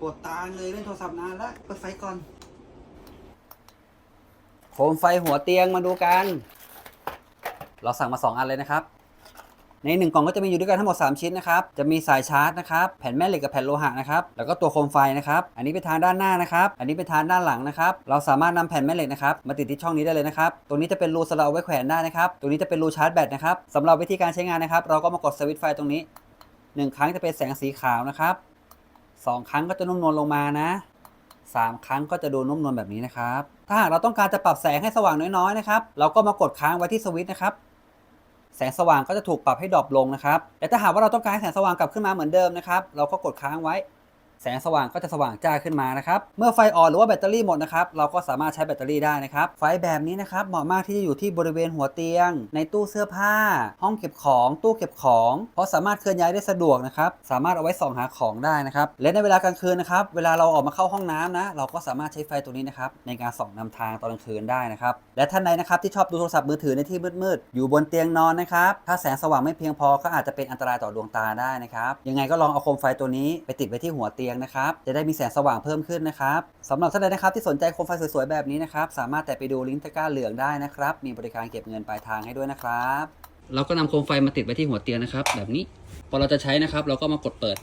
ปวดตาเลยเล่นโทรศัพท์นานแล้วเปิดไฟก่อน โคมไฟหัวเตียงมาดูกัน เราสั่งมา2อันเลยนะครับ ในหนึ่งกล่องก็จะมีอยู่ด้วยกันทั้งหมด 3 ชิ้นนะครับ จะมีสายชาร์จนะครับ แผ่นแม่เหล็กกับแผ่นโลหะนะครับ แล้วก็ตัวโคมไฟนะครับ อันนี้เป็นทางด้านหน้านะครับ อันนี้เป็นทางด้านหลังนะครับ เราสามารถนำแผ่นแม่เหล็กนะครับมาติดที่ช่องนี้ได้เลยนะครับ ตรงนี้จะเป็นรูสำหรับเอาไว้แขวนได้นะครับ ตรงนี้จะเป็นรูชาร์จแบตนะครับสำหรับวิธีการใช้งานนะครับ เราก็มากดสวิตช์ไฟตรงนี้ 1 ครั้งจะเป็นแสงสีขาวนะครับ 2 ครั้งก็จะนุ่มนวลลงมานะ 3 ครั้งก็จะดูนุ่มนวลแบบนี้นะครับ ถ้าหากเราต้องการจะปรับแสงให้สว่างน้อยๆนะครับ เราก็มากดค้างไว้ที่สวิตช์นะครับ แสงสว่างก็จะถูกปรับให้ดรอปลงนะครับ แต่ถ้าหากว่าเราต้องการให้แสงสว่างกลับขึ้นมาเหมือนเดิมนะครับ เราก็กดค้างไว้ แสงสว่างก็จะสว่างจ้าขึ้นมานะครับ เมื่อไฟอ่อนหรือว่าแบตเตอรี่หมดนะครับ เราก็สามารถใช้แบตเตอรี่ได้นะครับ ไฟแบบนี้นะครับเหมาะมากที่จะอยู่ที่บริเวณหัวเตียง ในตู้เสื้อผ้า ห้องเก็บของตู้เก็บของ เพราะสามารถเคลื่อนย้ายได้สะดวกนะครับ สามารถเอาไว้ส่องหาของได้นะครับ และในเวลากลางคืนนะครับ เวลาเราออกมาเข้าห้องน้ำนะ เราก็สามารถใช้ไฟตัวนี้นะครับในการส่องนำทางตอนกลางคืนได้นะครับ และท่านใดนะครับที่ชอบดูโทรศัพท์มือถือในที่มืดๆ อยู่บนเตียงนอนนะครับ ถ้าแสงสว่างไม่เพียงพอก็อาจจะเป็นอันตรายต่อดวงตาได้นะครับ ยังไงก็ลองเอาโคมไฟตัวนี้ไปติดไว้ที่หัวเตียงนะครับ จะได้มีแสงสว่างเพิ่มขึ้นนะครับสำหรับท่านใดนะครับที่สนใจโคมไฟสวยๆแบบนี้นะครับ สามารถแต่ไปดูลิงก์ตะกร้าเหลืองได้นะครับ มีบริการเก็บเงินปลายทางให้ด้วยนะครับ เราก็นำโคมไฟมาติดไว้ที่หัวเตียงนะครับ แบบนี้ พอเราจะใช้นะครับ เราก็มากดเปิด